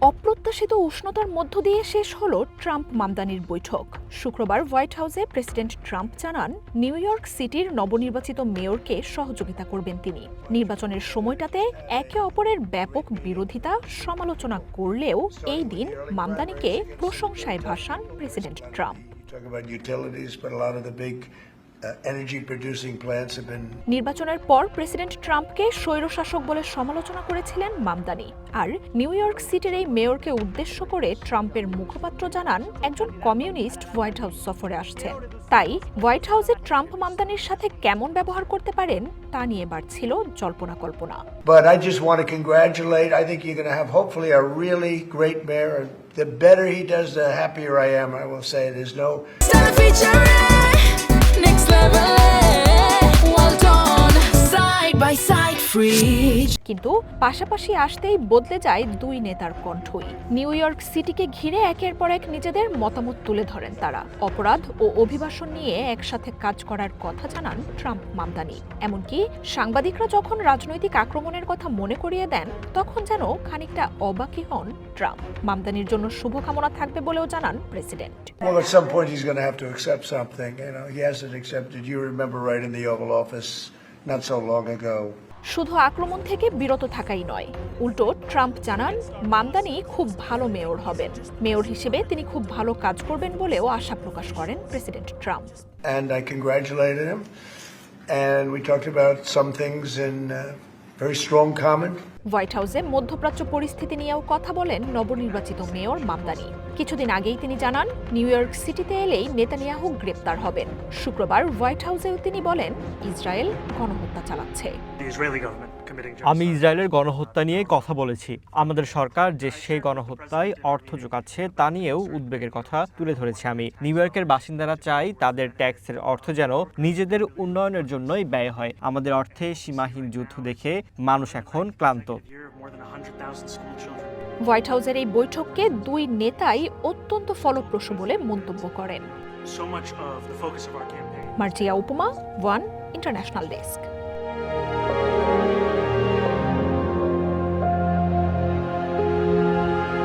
অপ্রত্যাশিত উষ্ণতার মধ্য দিয়ে শেষ হল ট্রাম্প মামদানির বৈঠক। শুক্রবার হোয়াইট হাউসে প্রেসিডেন্ট ট্রাম্প জানান, নিউ ইয়র্ক সিটির নবনির্বাচিত মেয়রকে সহযোগিতা করবেন তিনি। নির্বাচনের সময়টাতে একে অপরের ব্যাপক বিরোধিতা সমালোচনা করলেও এই দিন মামদানিকে প্রশংসায় ভাসান প্রেসিডেন্ট ট্রাম্প। Uh, নির্বাচনের পর প্রেসিডেন্ট ট্রাম্পকে স্বৈরশাসক বলে সমালোচনা করেছিলেন মামদানি আর নিউ ইয়র্ক সিটির এই মেয়রকে উদ্দেশ্য করে ট্রাম্পের মুখপাত্র জানান একজন কমিউনিস্ট হোয়াইট হাউস সফরে আসছেন তাই হোয়াইট হাউসে ট্রাম্প মামদানির সাথে কেমন ব্যবহার করতে পারেন তা নিয়ে বাড়ছিল জল্পনা কল্পনা But I just want to congratulate. I think you're going to have hopefully a really great mayor. The better he does, the happier I am. I will say there's no কিন্তু পাশাপাশি আসতেই বদলে যায় দুই নেতার কণ্ঠই। নিউ ইয়র্ক সিটিকে ঘিরে একের পর এক নিজেদের মতামত তুলে ধরেন তারা। অপরাধ ও অভিবাসন নিয়ে একসাথে কাজ করার কথা জানান ট্রাম্প মামদানি। এমনকি সাংবাদিকরা যখন রাজনৈতিক আক্রমণের কথা মনে করিয়ে দেন তখন যেন খানিকটা অবাকই হন ট্রাম্প। মামদানির জন্য শুভকামনা থাকবে বলেও জানান president. Well, at some point he's going to have to accept something. You know, he hasn't accepted. You remember right in the Oval Office not so long ago. শুধু আক্রমণ থেকে বিরত থাকাই নয় উল্টো ট্রাম্প জানান মামদানি খুব ভালো মেয়র হবেন মেয়র হিসেবে তিনি খুব ভালো কাজ করবেন বলেও আশা প্রকাশ করেন president Trump And I congratulated him. And we talked about some things in uh, very strong common. White হাউসে মধ্যপ্রাচ্য পরিস্থিতি নিয়েও কথা বলেন নবনির্বাচিত মেয়র মামদানি। কিছুদিন আগেই তিনি জানান নিউ ইয়র্ক সিটিতে এলেই নেতানিয়াহু গ্রেপ্তার হবেন। শুক্রবার হোয়াইট হাউসেও তিনি বলেন ইসরায়েল গণহত্যা চালাচ্ছে। আমি. ইসরায়েলের গণহত্যা নিয়ে কথা বলেছি। আমাদের সরকার যে সেই গণহত্যায় অর্থ যোগাচ্ছে তা নিয়েও উদ্বেগের কথা তুলে ধরেছি আমি। নিউ ইয়র্কের বাসিন্দারা চাই তাদের ট্যাক্সের অর্থ যেন নিজেদের উন্নয়নের জন্যই ব্যয় হয়। আমাদের অর্থে সীমাহীন যুদ্ধ দেখে মানুষ এখন ক্লান্ত। Year of more than 100,000 school children. White হাউসের এই বৈঠককে দুই নেতাই অত্যন্ত ফলপ্রসূ বলে মন্তব্য করেন। মার্জিয়া উপমা ওয়ান ইন্টারন্যাশনাল ডেস্ক।